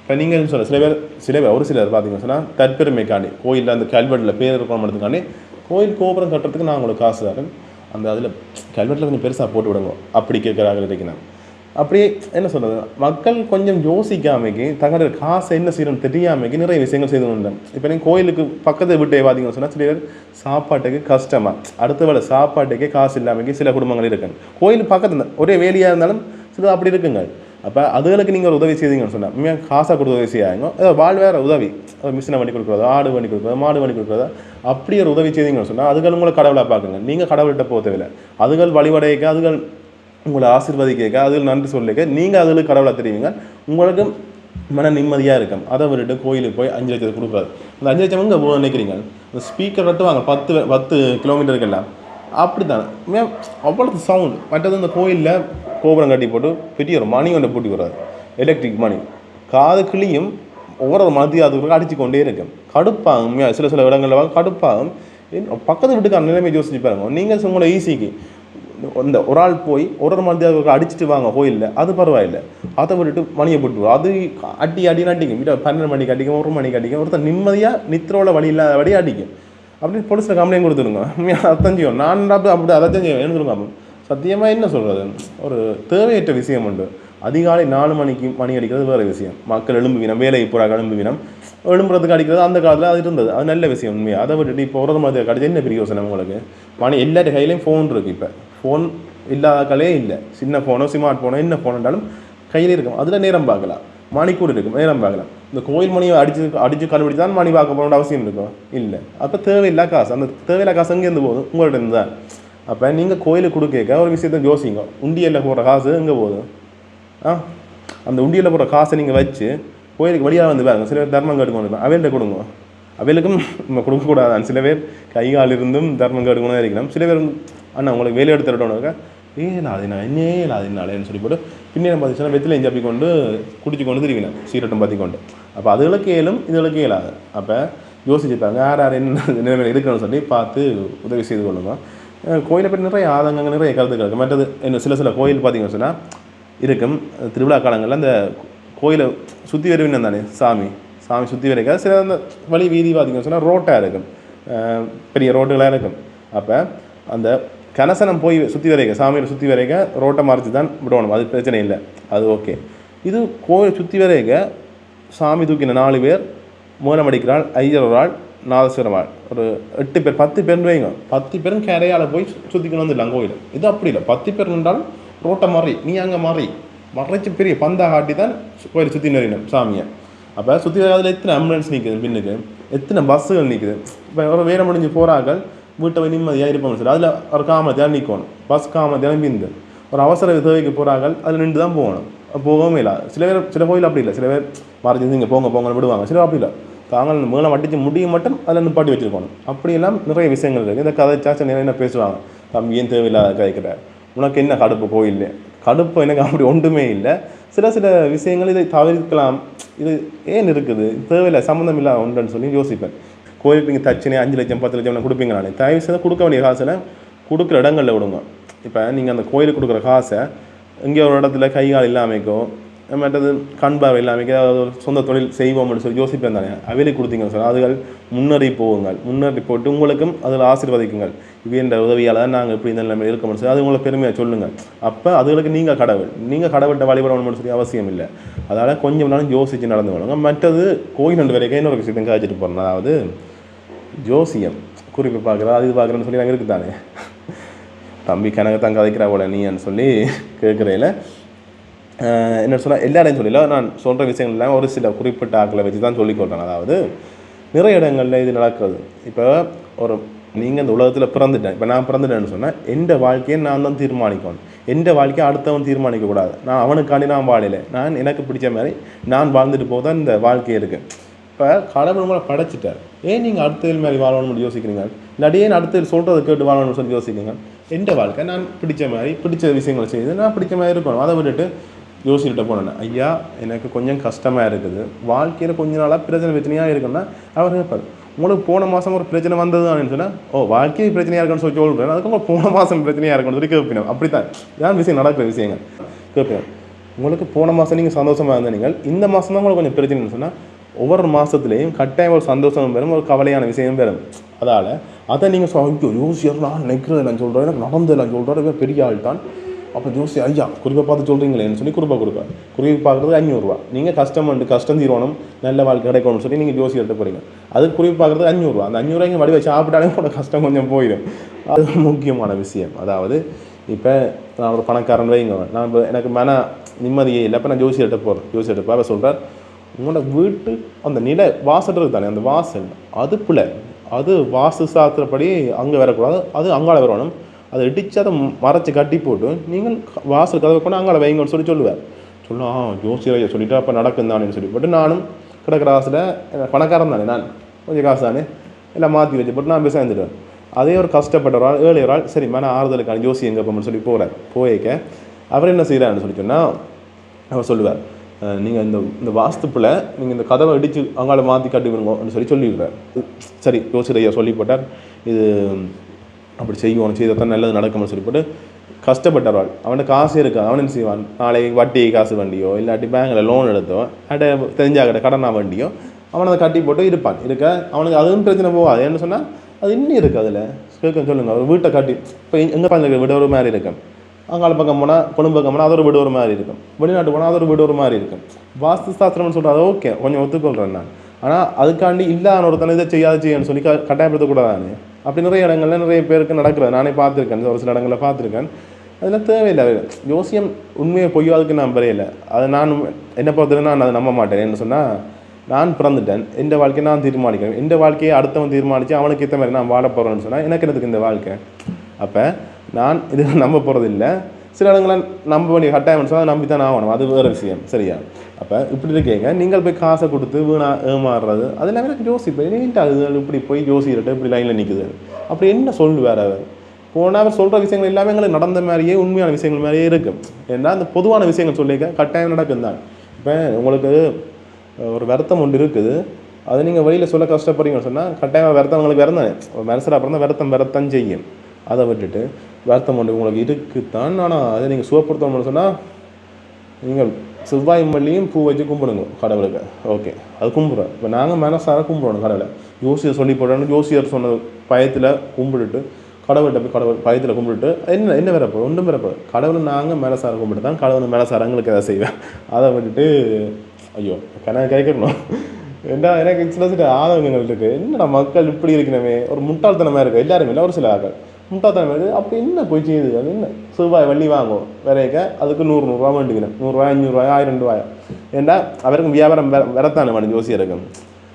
இப்போ நீங்கள் சொல்ல சில பேர் சில பேர் ஒரு சிலர் பார்த்தீங்கன்னு சொன்னால் தற்பெருமைக்காண்டி கோயிலில் அந்த கல்வெட்டில் பேர் இருக்கணுன்றதுக்காண்டி கோயில் கோபுரம் கட்டுறதுக்கு நான் உங்களுக்கு காசு தரேன். அந்த அதில் கல்வெட்டில் கொஞ்சம் பெருசாக போட்டு விடுங்க. அப்படி கேட்குறாங்க இருக்கிறாங்க அப்படியே என்ன சொல்கிறது மக்கள் கொஞ்சம் யோசிக்காமைக்கு தகவல் காசு என்ன செய்யணும்னு தெரியாமைக்கு நிறைய விஷயங்கள் செய்து கொண்டேன் இப்போ நீங்கள் கோயிலுக்கு பக்கத்து வீட்டை பார்த்தீங்கன்னு சொன்னால் சில பேர் சாப்பாட்டுக்கு கஷ்டமாக அடுத்த வேலை சாப்பாட்டுக்கே காசு இல்லாமல் சில குடும்பங்கள் இருக்குங்க கோயில் பக்கத்தில் ஒரே வேலையாக இருந்தாலும் சில அப்படி இருக்குங்க. அப்போ அதுகளுக்கு நீங்கள் ஒரு உதவி செய்தீங்கன்னு சொன்னால் உண்மையாக காசாக கொடுத்து உதவி செய்யாங்க ஏதோ வாழ் வேறு உதவி. மிஷினை பண்ணி கொடுக்குறதோ ஆடு பண்ணி கொடுக்குறது மாடு பண்ணி கொடுக்குறதோ அப்படி ஒரு உதவி செய்தீங்கன்னு சொன்னால் அதுகள் உங்களை கடவுளாக பார்க்குங்க. நீங்கள் கடவுள்கிட்ட போக தேவையில்லை. அதுகள் வழிபடைக்க அதுகள் உங்களை ஆசிர்வதிக்க அதில் நன்றி சொல்லிக்க நீங்கள் அதில் கடவுளை தெரியுங்க உங்களுக்கு மன நிம்மதியாக இருக்கும். அதை விட்டுட்டு கோயிலுக்கு போய் அஞ்சு லட்சத்தை கொடுக்குறாரு. அந்த அஞ்சு லட்சம் இங்கே நினைக்கிறீங்க? அந்த ஸ்பீக்கர் மட்டும் வாங்க பத்து பத்து கிலோமீட்டருக்கெல்லாம் அப்படி தான் மே- அவ்வளோ சவுண்ட் மற்றது இந்த கோயிலில் கோபுரம் கட்டி போட்டு பெரிய ஒரு மணி ஒன்று பூட்டி வர்றாரு எலக்ட்ரிக் மணி. காது கிளியும் ஒவ்வொரு மதியம் அதுக்கு அடித்து கொண்டே இருக்கும். கடுப்பாகும். சில சில இடங்களில் கடுப்பாகும். இன்னும் பக்கத்து வீட்டுக்கார நிலைமை யோசிச்சு பாருங்க. நீங்கள் உங்களை ஈஸிக்கு இந்த ஒரு ஆள் போய் ஒரு ஒரு மந்தியாவுக்கு அடிச்சுட்டு வாங்க கோயிலில் அது பரவாயில்லை. அதை விட்டுட்டு மணியை போட்டு அது அடி அடின்னு அடிக்கும். வீட்டை பன்னெண்டு மணிக்கு அடிக்கும் ஒரு மணிக்கு அடிக்கும். ஒருத்தர் நிம்மதியாக நித்ரோவில் வழி இல்லாதபடி அடிக்கும். அப்படின்னு போலீஸில் கம்ப்ளைண்ட் கொடுத்துருங்க. அதான் செய்யும். நான் அப்படி அப்படி செய்யும் எழுந்துருங்க சத்தியமாக என்ன சொல்கிறது ஒரு தேவையற்ற விஷயம் உண்டு. அதிகாலை நாலு மணிக்கு மணி அடிக்கிறது வேறு விஷயம். மக்கள் எழும்புவினம் வேலைக்கு போகிறாங்க எழும்புவினம். எழும்புறதுக்கு அடிக்கிறது அந்த காலத்தில் அது இருந்தது. அது நல்ல விஷயம் உண்மையாக அதை விட்டுட்டு இப்போ ஒரு மாதிரி அடிச்சு என்ன பெரிய யோசனை உங்களுக்கு? மணி எல்லாரு கையிலையும் ஃபோன் இருக்குது இப்போ. ஃபோன் இல்லாதக்களே இல்லை. சின்ன ஃபோனோ ஸ்மார்ட் ஃபோனோ என்ன ஃபோன் இருந்தாலும் கையில் இருக்கும். அதில் நேரம் பார்க்கலாம். மணிக்கூர் இருக்கும் நேரம் பார்க்கலாம். இந்த கோயில் மணியை அடிச்சு அடித்து கண்டுபிடிச்சு தான் மணி பார்க்க போகணுன்ற அவசியம் இருக்கும் இல்லை. அப்போ தேவையில்லா காசு. அந்த தேவையில்லா காசு எங்கேருந்து போகுது உங்கள்கிட்ட இருந்து தான். அப்போ நீங்கள் கோயிலுக்கு கொடுக்க ஒரு விஷயத்த யோசிங்க. உண்டியலில் போடுற காசு எங்கே போகுது ஆ? அந்த உண்டியலில் போடுற காசை நீங்கள் வச்சு கோயிலுக்கு வழியாக வந்து பாருங்க. சில பேர் தர்மம் கேட்டுக்கொண்டு அவையில்ட்ட கொடுங்க. அவைகளுக்கும் நம்ம கொடுக்கக்கூடாதான். சில பேர் கைகால் இருந்தும் தர்மம் கேட்டுக்கணும் இருக்கலாம். சில பேர் அண்ணா உங்களுக்கு வேலை எடுத்து ஏன் அது நான் என்னே அது என்னாலேன்னு சொல்லி போட்டு பின்னே பார்த்தீங்கன்னா வெத்திலையும் ஜப்பி கொண்டு குடிச்சு கொண்டு திரும்பினேன் சீரட்டும் பற்றி கொண்டு. அப்போ அதுகளுக்கு ஏலும் இதுகளுக்கு இயலாது. அப்போ யோசிச்சுப்பாங்க யார் யார் என்ன நிலைமையில் இருக்கணும்னு சொல்லி பார்த்து உதவி செய்து கொள்ளுங்க. கோயிலை பற்றி நிறைய ஆதங்கங்கள் நிறைய கருத்துக்கள் இருக்குது மற்றது என்ன சில சில கோயில் பார்த்தீங்கன்னு சொன்னால் இருக்கும். திருவிழா காலங்களில் அந்த கோயிலை சுற்றி வருவினம் தானே சாமி. சாமி சுற்றி வரைக்காது சில அந்த வழி வீதி பார்த்தீங்கன்னு சொன்னால் ரோட்டாக இருக்கும். பெரிய ரோட்டுகளாக இருக்கும். அப்போ அந்த கனசனம் போய் சுற்றி வரைக்க சாமியில் சுற்றி வரைக்க ரோட்டை மறைச்சி தான் விடணும். அது பிரச்சனை இல்லை. அது ஓகே. இது கோயில் சுற்றி வரைக்க சாமி தூக்கின நாலு பேர் மூலம் அடிக்கிறாள் ஐயர் ஒரு ஆள் நாதஸ்வரம் ஆள். ஒரு எட்டு பேர் பத்து பேர் வைங்க. பத்து பேரும் கரையால் போய் சுற்றிக்கணும் வந்துடலாம் கோயில். இது அப்படி இல்லை. பத்து பேர் நின்றால் ரோட்டை மாறி நீ அங்கே மாறி மறைச்சி பெரிய பந்தா காட்டி தான் கோயில் சுற்றி நிறையணும் சாமியை. அப்போ சுற்றி அதில் எத்தனை ஆம்புலன்ஸ் நிற்குது பின்னுக்கு? எத்தனை பஸ்ஸுகள் நிற்குது இப்போ ஒரு வேலை முடிஞ்சு போகிறார்கள் வீட்டை போய் நிம்மதியாக இருப்பாங்க சார் அதில் ஒரு காமத்தியாக நிற்கணும் பஸ் காமத்தியாக பிந்து ஒரு அவசர தேவைக்கு போகிறார்கள் அதில் நின்று தான் போகணும். போகவே இல்லை. சில பேர் சில கோயில் அப்படி இல்லை. சில பேர் மறைஞ்சிருந்து இங்கே போங்க போங்க விடுவாங்க. சில அப்படி இல்லை. தாங்கள் மேலே வட்டிச்சு முடியும் மட்டும் அதில் நிப்பாட்டி வச்சுருக்கணும். அப்படியெல்லாம் நிறைய விஷயங்கள் இருக்குது இந்த கதை சாச்சா நிறைய என்ன பேசுவாங்க. தம்பி ஏன் தேவையில்லாத கேட்குற உனக்கு என்ன கடுப்பு கோயில் கடுப்பு எனக்கு அப்படி ஒன்றுமே இல்லை. சில சில விஷயங்கள் இதை தவிர்க்கலாம். இது ஏன் இருக்குது? தேவையில்லை சம்மந்தம் இல்லாத ஒன்றுன்னு சொல்லி யோசிப்பேன். கோயிலுக்கு நீங்கள் தச்சுனே அஞ்சு லட்சம் பத்து லட்சம் கொடுப்பீங்க நானே தயவு செய்து கொடுக்க வேண்டிய காசில் கொடுக்குற இடங்களில் விடுங்க. இப்போ நீங்கள் அந்த கோயிலுக்கு கொடுக்குற காசை இங்கே ஒரு இடத்துல கை கால் இல்லாமைக்கோ மற்றது கண் பார்வை இல்லாமல் ஏதாவது ஒரு சொந்த தொழில் செய்வோம்னு சொல்லி யோசிப்பேன் தானே. அவையிலுக்கு கொடுத்தீங்கன்னு சொன்னால் அதுகள் முன்னேறி போவுங்கள் முன்னேறி போட்டு உங்களுக்கும் அதில் ஆசீர்வதிக்குங்கள். இவன்ற உதவியால் தான் நாங்கள் இப்படி இந்த நிலைமையில் இருக்கோம்னு சொல்லி அது உங்களை பெருமையாக சொல்லுங்கள். அப்போ அதுகளுக்கு நீங்கள் கடவுள். நீங்கள் கடவுள்கிட்ட வழிபடணும்னு சொல்லி அவசியம் இல்லை. அதனால் கொஞ்சம் நாளும் யோசித்து நடந்து வேணுங்க மற்றது கோயில் ரெண்டு வரைக்கும் இன்னொரு விஷயத்தை காய்ச்சிட்டு போகிறேன் அதாவது ஜோசியம். குறிப்பு பார்க்குறா அது இது பார்க்குறேன்னு சொல்லி நாங்கள் இருக்குது தானே தம்பி கணக்கு தான் கதைக்கிறா போல நீன்னு சொல்லி கேட்குறையில என்ன சொன்னால் எல்லாரையும் சொல்லல நான் சொல்கிற விஷயங்கள் எல்லாம் ஒரு சில குறிப்பிட்ட ஆக்களை வச்சு தான் சொல்லி அதாவது நிறைய இடங்களில் இது நடக்குது இப்போ ஒரு நீங்கள் இந்த உலகத்தில் பிறந்துட்டேன். இப்போ நான் பிறந்துட்டேன்னு சொன்னால் எந்த வாழ்க்கையை நான் தான் தீர்மானிக்கணும். எந்த வாழ்க்கையை அடுத்தவன் தீர்மானிக்கக்கூடாது நான் அவனுக்காண்டி நான் வாழலை. நான் எனக்கு பிடிச்ச மாதிரி நான் வாழ்ந்துட்டு போக தான் இந்த வாழ்க்கை இருக்குது இப்போ கடவுள் உங்களை படைச்சிட்டார். ஏன் நீங்கள் அடுத்ததில் மாதிரி வாழணும்னு யோசிக்கிறீங்க? இல்லாட்டி ஏன் அடுத்ததில் சொல்கிறத கேட்டு வாழணும்னு சொல்லி யோசிக்கிறீங்க? எந்த வாழ்க்கை? நான் பிடிச்ச மாதிரி பிடிச்ச விஷயங்களை செய்து நான் பிடிச்ச மாதிரி இருக்கணும். அதை விட்டுட்டு யோசிச்சுட்டு போனேன் ஐயா எனக்கு கொஞ்சம் கஷ்டமாக இருக்குது. வாழ்க்கையில் கொஞ்ச நாளாக பிரச்சனை பிரச்சனையாக இருக்குன்னா அவர் கேட்பார் உங்களுக்கு போன மாதம் ஒரு பிரச்சனை வந்தது அப்படின்னு சொன்னால் ஓ வாழ்க்கை பிரச்சனையாக இருக்குன்னு சொல்லி சொல்கிறேன் அதுக்கு உங்களுக்கு போன மாதம் பிரச்சனையாக இருக்குன்னு சொல்லி கேட்பினோம் அப்படி தான் இதான் விஷயம் நடக்கிற விஷயங்கள்? கேட்பேன் உங்களுக்கு போன மாதம் நீங்கள் சந்தோஷமாக இருந்த நீங்கள் இந்த மாதம் தான் உங்களுக்கு கொஞ்சம் பிரச்சனைன்னு சொன்னால் ஒவ்வொரு மாதத்துலேயும் கட்டாயம் ஒரு சந்தோஷம் பெறும் ஒரு கவலையான விஷயம் பெறும். அதால் அதை நீங்கள் சொ யோசிச்சு நான் நிற்கிறது நான் சொல்கிறேன் எனக்கு நடந்தது நான் சொல்கிறேன் பெரிய ஆள் தான் அப்போ ஜோசி ஐயா குறிப்பை பார்த்து சொல்கிறீங்களேன்னு சொல்லி குறிப்பாக கொடுப்பேன் குறிப்பை பார்க்குறது அஞ்சூறுரூவா நீங்கள் கஷ்டம் வந்து கஷ்டம் தீரணும் நல்ல வாழ்க்கை கிடைக்கணும்னு சொல்லி நீங்கள் ஜோசி எடுத்து போகிறீங்க அதுக்கு குறிப்பு பார்க்குறது அஞ்சூறுரூவா அந்த அஞ்சூறுவா இங்கே வடிவ சாப்பிட்டாலே கூட கஷ்டம் கொஞ்சம் போயிடும். அது முக்கியமான விஷயம். அதாவது இப்போ நான் ஒரு பணக்காரன் வைங்க நான் இப்போ எனக்கு மன நிம்மதியே இல்லை. இப்போ நான் ஜோசி எடுத்து போகிறேன் ஜோசி எடுத்து அவர் சொல்கிறார் உங்களோட வீட்டு அந்த நிலை வாசல் தானே அந்த வாசல். அது பிள்ளை அது வாஸ்து சாஸ்திரப்படி அங்கே வரக்கூடாது. அது அங்கால வரணும். அதை இடித்து அதை மறைச்சி கட்டி போட்டு நீங்கள் வாசல் கதவை கொண்டு அங்கே வைங்கன்னு சொல்லி சொல்லுவார். சொல்லும் ஆ ஜோசியரையை சொல்லிட்டு அப்போ நடக்கும் தானேன்னு சொல்லி. போட்டு நானும் கிடக்கிற ஆசில் பணக்காரன் தானே நான். கொஞ்சம் காசு தானே. எல்லாம் மாற்றி வச்சு போட்டு நான் போய் சேர்ந்துடுவேன் அதே ஒரு கஷ்டப்பட்ட ஒரு ஆள் ஏழை ஒரு ஆள் சரி மன ஆறுதலுக்கான ஜோசி எங்கே போகணும்னு சொல்லி போகிறார் போயிருக்க அவர் என்ன செய்கிறாருன்னு சொல்லி சொன்னால் அவர் சொல்லுவார் நீங்கள் இந்த இந்த வாஸ்துப்பில் நீங்கள் இந்த கதவை அடித்து அங்கால மாற்றி கட்டிவிடுங்கன்னு சொல்லி சொல்லிடுறார். சரி யோசிச்சு சொல்லி போட்டார் இது அப்படி செய்வோம் செய்தான் நல்லது நடக்கும்னு சொல்லி போட்டு கஷ்டப்பட்டவாள். அவனுக்கு காசு இருக்கா அவன் என்ன செய்வான்? நாளைக்கு வட்டி காசு வண்டியோ இல்லாட்டி பேங்கில் லோன் எடுத்தோ அட்ட தெரிஞ்சாக்கிட்ட கடனா வண்டியோ அவனை அதை கட்டி போட்டு இருப்பான். இருக்க அவனுக்கு அதுவும் பிரச்சனை போகாது. என்ன சொன்னால் அது இன்னும் இருக்குது அதில். கேட்க சொல்லுங்கள் அவர் வீட்டை கட்டி இப்போ எங்கே பாருங்க விட ஒரு மாதிரி இருக்கும். அங்கால பக்கம் போனால் கொழும்பு பக்கம் போனால் அது ஒரு வீடு ஒரு மாதிரி இருக்கும். வெளிநாட்டு போனால் அது ஒரு வீடு ஒரு மாதிரி இருக்கும். வாஸ்து சாஸ்திரம்னு சொல்கிறது ஓகே கொஞ்சம் ஒத்துக்கொள்கிறேன் நான். ஆனால் அதுக்காண்டி இல்லாத ஒருத்தனை இதை செய்யாது செய்யணும்னு சொல்லி க கட்டாயப்படுத்தக்கூடாதானே? அப்படி நிறைய இடங்களில் நிறைய பேருக்கு நடக்கிறது நானே பார்த்துருக்கேன். ஒரு சில இடங்களில் பார்த்துருக்கேன். அதில் தேவையில்லை. ஜோசியம் உண்மையை பொய்யாதுக்கு நான் பெரியல அதை நான் என்னை பொறுத்தவரை நான் அதை நம்ப மாட்டேன். என்ன சொன்னால் நான் பிறந்துட்டேன். எந்த வாழ்க்கையை நான் தீர்மானிக்கிறேன். எந்த வாழ்க்கையை அடுத்தவன் தீர்மானித்து அவனுக்கு ஏற்ற மாதிரி நான் வாழ போகிறேன்னு சொன்னால் எனக்கு எனக்கு இந்த வாழ்க்கை? அப்போ நான் இது நம்ப போகிறது இல்லை சில இடங்களில் நம்ப வேண்டிய கட்டாயம் சொன்னால் நம்பி தான் ஆகணும். அது வேறு விஷயம். சரியா? அப்போ இப்படி இருக்கீங்க. நீங்கள் போய் காசை கொடுத்து வீணா ஏமாறுறது அது எல்லாமே எனக்கு யோசிப்பேன். ஏன்ட்டு அது இப்படி போய் யோசிக்கிட்டு இப்படி லைனில் நிற்குது அப்படி என்ன சொல்லுவார் அவர்? போனால் அவர் சொல்கிற விஷயங்கள் எல்லாமே எங்களுக்கு நடந்த மாதிரியே உண்மையான விஷயங்கள் மாதிரியே இருக்கும் ஏன்னா அந்த பொதுவான விஷயங்கள் சொல்லிக்க கட்டாயம் நடக்கும் தான். இப்போ உங்களுக்கு ஒரு வருத்தம் ஒன்று இருக்குது. அதை நீங்கள் வெளியில் சொல்ல கஷ்டப்படுறீங்கன்னு சொன்னால் கட்டாயமாக வருத்தம் உங்களுக்கு வருந்தானே. மனசில் அப்புறம் தான் வருத்தம் வருத்தம் செய்யும். அதை விட்டுட்டு வருத்தம் ஒன்று உங்களுக்கு இருக்குத்தான். ஆனால் அதை நீங்கள் சுவப்படுத்தணும்னு சொன்னால் நீங்கள் செவ்வாய் மல்லியும் பூ வச்சு கும்பிடுங்க கடவுளுக்கு. ஓகே அது கும்பிட்றோம். இப்போ நாங்கள் மனசார கும்பிடணும் கடவுளை. ஜோசியர் சொல்லி போடணும் ஜோசியர் சொன்ன பயத்தில் கும்பிட்டுட்டு கடவுள்கிட்ட போய் கடவுள் பயத்தில் கும்பிட்டுட்டு என்ன என்ன வரப்போ ஒன்றும் வரப்போ கடவுள் நாங்கள் மேலசார கும்பிட்டு தான் கடவுள் மேலசார எங்களுக்கு எதாவது செய்வேன். அதை விட்டுட்டு ஐயோ கணக்கு கேட்கணும் ஏண்டா எனக்கு சில சில ஆதங்கங்கள் இருக்குது என்னடா மக்கள் இப்படி இருக்கணுமே? ஒரு முட்டாள்தனமாக இருக்குது எல்லாருமே இல்லை ஒரு சில ஆக்கள் முட்டாத்தான் இருக்குது. அப்போ என்ன போய் செய்யுது? அது என்ன? செவ்வாய் வள்ளி வாங்கும் விலைக்க அதுக்கு நூறு நூறுரூவா வேண்டிக்கணும் நூறுரூவா அஞ்சூறுரூவா ஆயிரம் ரூபாயா. ஏன்னா அவருக்கும் வியாபாரம் வேற வரத்தானே வேணும் ஜோசியருக்கும்.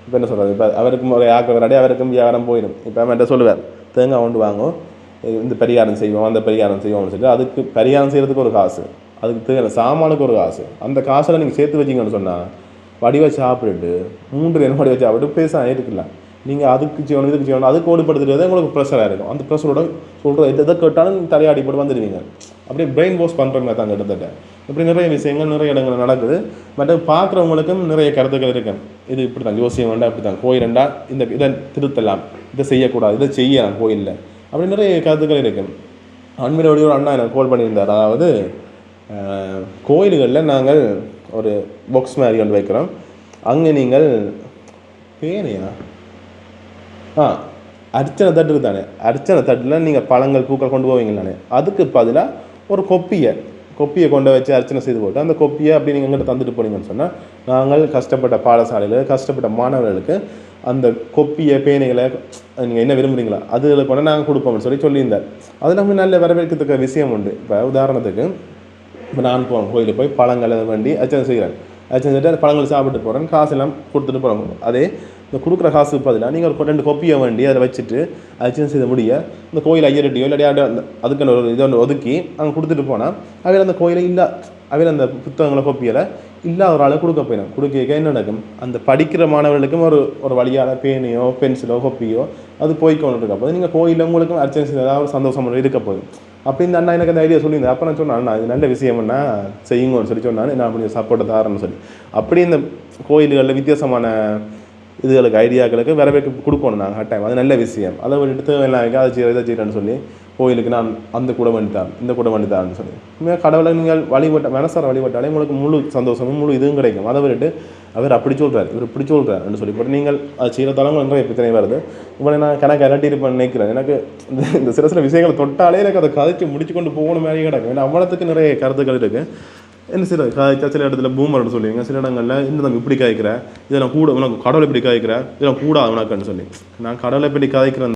இப்போ என்ன சொல்கிறது இப்போ அவருக்கும் ஒரு ஆக்கள் விளையாடி அவருக்கும் வியாபாரம் போயிடும் இப்போ அவன்கிட்ட சொல்லுவார் தேங்காய் கொண்டு வாங்கும் இந்த பரிகாரம் செய்வோம் அந்த பரிகாரம் செய்வோம்னு சொல்லிட்டு அதுக்கு பரிகாரம் செய்கிறதுக்கு ஒரு காசு. அதுக்கு தேவை சாமானுக்கு ஒரு காசு. அந்த காசில் நீங்கள் சேர்த்து வச்சிங்கன்னு சொன்னால் வடிவ சாப்பிட்டுட்டு மூன்று என்ன வடிவ சாப்பிட்டு பேச இருக்கலாம். நீங்கள் அதுக்கு செய்யணும் இதுக்கு செய்யணும் அதுக்கு ஓடுபடுத்துறது உங்களுக்கு ப்ரெஷராக இருக்கும். அந்த ப்ரெஷரோட சொல்கிற எது எதை கேட்டாலும் தலையாடி போட்டு வந்துடுவீங்க. அப்படியே பிரெயின் வாஷ் பண்ணுறவங்க தான் கிட்டத்தட்ட. இப்படி நிறைய விஷயங்கள் நிறைய இடங்கள் நடக்குது. மற்ற பார்க்குறவங்களுக்கும் நிறைய கருத்துக்கள் இருக்கு. இது இப்படி தான் ஜோசியம் வேண்டாம் இப்படி தான் கோயிலண்டா இந்த இதை திருத்தலாம். இதை செய்யக்கூடாது இதை செய்யலாம் கோயிலில். அப்படி நிறைய கருத்துக்கள் இருக்கு. அண்மையில் ஒரு அண்ணா எனக்கு கால் பண்ணியிருந்தார். அதாவது கோயில்களில் நாங்கள் ஒரு பாக்ஸ் மாதிரி ஒன்று வைக்கிறோம். அங்கே நீங்கள் பேனையா? ஆ அர்ச்சனை தட்டு தானே. அர்ச்சனை தட்டில் நீங்கள் பழங்கள் பூக்கள் கொண்டு போவீங்க தானே அதுக்கு பதிலாக ஒரு கொப்பியை கொப்பியை கொண்டு வச்சு அர்ச்சனை செய்து போட்டு அந்த கொப்பியை அப்படி நீங்கள் எங்கிட்ட தந்துட்டு போனீங்கன்னு சொன்னால் நாங்கள் கஷ்டப்பட்ட பாடசாலையில் கஷ்டப்பட்ட மாணவர்களுக்கு அந்த கொப்பியை பேனைகளை நீங்கள் என்ன விரும்புறீங்களோ அதில் கொண்டு நாங்கள் கொடுப்போம்னு சொல்லி சொல்லியிருந்தார். அது நம்ம நல்ல வரவேற்கத்தக்க விஷயம் உண்டு. இப்போ உதாரணத்துக்கு இப்போ நான் போகிறேன் கோயிலுக்கு போய் பழங்களை வேண்டி அர்ச்சனை செய்கிறேன். செஞ்சுட்டு அந்த பழங்கள் சாப்பிட்டு போகிறேன் காசெல்லாம் கொடுத்துட்டு போகிறோம் அதே இந்த கொடுக்குற காசு பதிலாக நீங்கள் ஒரு ரெண்டு கொப்பியை வேண்டி அதை வச்சுட்டு அர்ச்சனை செய்த முடிய இந்த கோயில் ஐயரட்டியோ இல்லாட்டி அந்த அதுக்குன்னு ஒரு இதை ஒன்று ஒதுக்கி அங்கே கொடுத்துட்டு போனால் அவையில் அந்த கோயிலை இல்லை அவையில் அந்த புத்தகங்களை கொப்பியலை இல்லாத ஒரு ஆளை கொடுக்க போயிடும். கொடுக்க என்ன நடக்கும்? அந்த படிக்கிற மாணவர்களுக்கும் ஒரு ஒரு வழியால் பேனையோ பென்சிலோ கொப்பியோ அது போய்க்கொண்டு இருக்க போது நீங்கள் கோயிலில் உங்களுக்கும் அர்ச்சனை செய்ததாக ஒரு சந்தோஷம் இருக்க போகுது. அப்படின்னு அண்ணா எனக்கு அந்த ஐடியா சொல்லியிருந்தேன் அப்போ நான் சொன்னேன் அண்ணா இது நல்ல விஷயம்னா செய்யுங்கன்னு சொல்லி சொன்னான்னு நான் கொஞ்சம் சப்போர்ட்டை தாரேன்னு சொல்லி. அப்படி இந்த கோயில்களில் வித்தியாசமான இதுகளுக்கு ஐடியாக்களுக்கு வரவேற்பு கொடுக்கணும் நாங்கள் டைம் அது நல்ல விஷயம். அதை விட்டுட்டு தேவையில்லாம் அதை செய்ய இதை செய்யறேன்னு சொல்லி கோயிலுக்கு நான் அந்த கூட வேண்டித்தான் இந்த கூட வேண்டித்தான்னு சொல்லி. உண்மையாக கடவுளை நீங்கள் வழிபட்ட மனசார வழிபட்டாலே உங்களுக்கு முழு சந்தோஷமும் முழு இதுவும் கிடைக்கும். அதை விட்டு அவர் அப்படி சொல்கிறார் இவர் இப்படி சொல்கிறார்னு சொல்லி. இப்போ நீங்கள் அது செய்கிறதால நிறைய பிரச்சனை வருது? இவனை நான் கணக்கு அலட்டி இருப்பேன்னு நினைக்கிறேன். எனக்கு இந்த இந்த சில சில விஷயங்களை தொட்டாலே எனக்கு அதை கதைச்சு முடிச்சு கொண்டு போகணும் மாதிரி கிடக்கும் ஏன்னா அவ்வளோத்துக்கு நிறைய கருத்துக்கள் இருக்குது என்ன சில காய்ச்சா சில இடத்துல பூமர்னு சொல்லுவீங்க சில இடங்களில் இந்த தம்பி இப்படி காய்க்கிற இதெல்லாம் கூட உனக்கு கடவுளை இப்படி காய்க்கிற இதெல்லாம் கூடாது உனக்குன்னு சொல்லி. நான் கடவுளை இப்படி காய்க்கிறேன்